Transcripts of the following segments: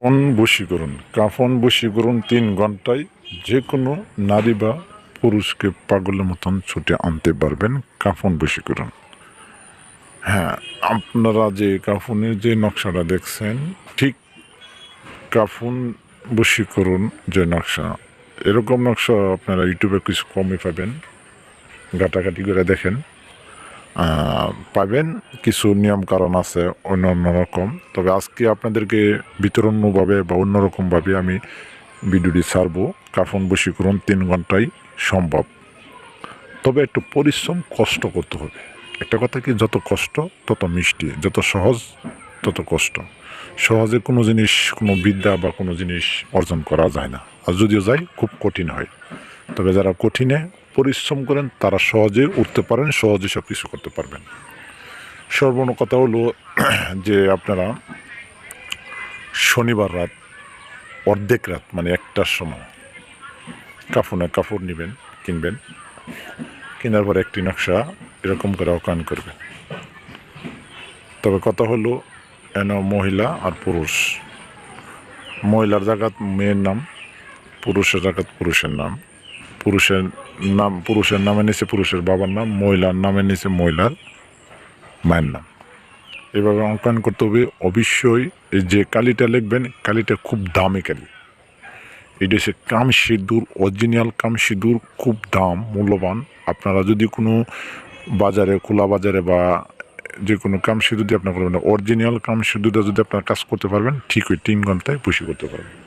কাফন বশীকরণ। কাফন বশীকরণ তিন ঘন্টায় যে কোনো নারী বা পুরুষকে পাগলের মতন ছুটে আনতে পারবেন কাফন বশীকরণ। হ্যাঁ আপনারা যে কাফনের যে নকশাটা দেখছেন, ঠিক কাফন বশীকরণ যে নকশা, এরকম নকশা আপনারা ইউটিউবে কিছু কমই পাবেন। ঘাটাঘাটি করে দেখেন। পাবেন। কিছু নিয়ম কারণ আছে অন্য অন্য রকম। তবে আজকে আপনাদেরকে বিতরণভাবে বা অন্যরকমভাবে আমি ভিডিওটি ছাড়বো। কাফন বশীকরণ তিন ঘন্টায় সম্ভব। তবে একটু পরিশ্রম কষ্ট করতে হবে। একটা কথা কি, যত কষ্ট, তত মিষ্টি। যত সহজ, তত কষ্ট। সহজে কোনো জিনিস, কোনো বিদ্যা বা কোনো জিনিস অর্জন করা যায় না। আর যদিও যায়, খুব কঠিন হয়। তবে যারা কঠিনে পরিশ্রম করেন, তারা সহজে উঠতে পারেন, সহজে সব কিছু করতে পারবেন। সর্বর্ণ কথা হলো যে আপনারা শনিবার রাত, অর্ধেক রাত মানে একটার সময় কাফনে কাপড় নেবেন, কিনবেন। কেনার পর একটি নকশা এরকম করে অকান করবেন। তবে কথা হলো, এন মহিলা আর পুরুষ। মহিলার জায়গাত মেয়ের নাম, পুরুষের জায়গাত পুরুষের নাম। পুরুষের নাম পুরুষের নামে নিচে পুরুষের বাবার নাম, মহিলার নামে নিচে মহিলার মায়ের নাম। এভাবে অঙ্কন করতে হবে। অবশ্যই এই যে কালিটা লিখবেন, কালিটা খুব দামি কালি। এটা হচ্ছে কাম সিঁদুর অরিজিনাল কাম সিঁদুর খুব দাম, মূল্যবান। আপনারা যদি কোনো বাজারে, খোলা বাজারে বা যে কোনো কাম সিঁদুর দিয়ে আপনার করবেন অরিজিনাল কাম সিঁদুরটা যদি আপনার কাজ করতে পারবেন, ঠিক ওই তিন ঘন্টায় বসে করতে পারবেন।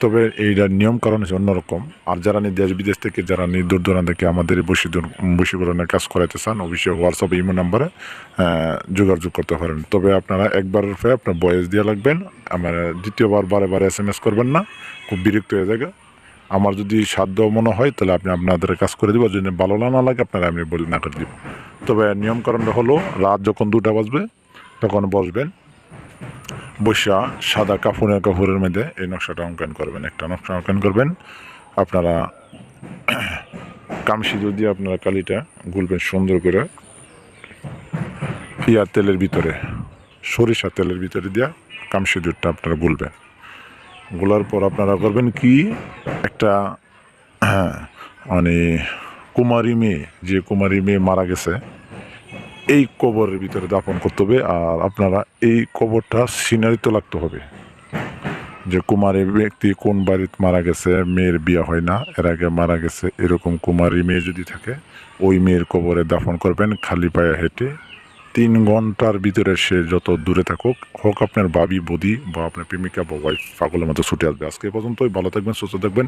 তবে এইটার নিয়ম কারণ হচ্ছে অন্যরকম। আর যারা দেশ বিদেশ থেকে, যারা দূর দূরান্ত থেকে আমাদের বসি বসীকরণের কাজ করাতে চান অবশ্যই হোয়াটসঅ্যাপ ইমো নাম্বারে যোগাযোগ করতে পারেন। তবে আপনারা একবারের ফে আপনার বয়স দিয়ে লাগবেন। আমার দ্বিতীয়বার, বারে বারে এস এম এস করবেন না। খুব বিরক্ত হয়ে যাবে। আমার যদি সাধ্য মনে হয়, তাহলে আপনি আপনাদের কাজ করে দেবো। যদি ভালো না লাগে, আপনারা আমি বলি না করে দিব। তবে নিয়মকরণটা হলো, রাত যখন দুটা বাজবে, তখন বসবেন। বৈশা সাদা কাপড়ের কাপড়ের মধ্যে এই নকশাটা অঙ্কন করবেন, একটা নকশা অঙ্কন করবেন। আপনারা কামসিঁদুর দিয়ে আপনারা কালিটা গুলবেন সুন্দর করে। পিয়া তেলের ভিতরে, সরিষা তেলের ভিতরে দিয়া কামসিঁদুরটা আপনারা গুলবেন। গোলার পর আপনারা করবেন কি? একটা মানে কুমারী মেয়ে, যে কুমারী মেয়ে মারা গেছে এই কবরের ভিতরে দাপন করতে হবে আর আপনারা এই কবরটা সিনারিতে লাগতে হবে। যে কুমারী ব্যক্তি কোন বাড়িতে মারা গেছে, মেয়ের বিয়ে হয় না, এর আগে মারা গেছে, এরকম কুমারী মেয়ে যদি থাকে, ওই মেয়ের কবরে দাফন করবেন, খালি পায়ে হেঁটে তিন ঘণ্টার ভিতরে সে যত দূরে থাকুক, হোক আপনার বাবি বদি বা আপনার প্রেমিকা বা ওয়াইফ পাগলের মতো ছুটে আসবে। আজকে পর্যন্তই। ভালো থাকবেন, সুস্থ থাকবেন।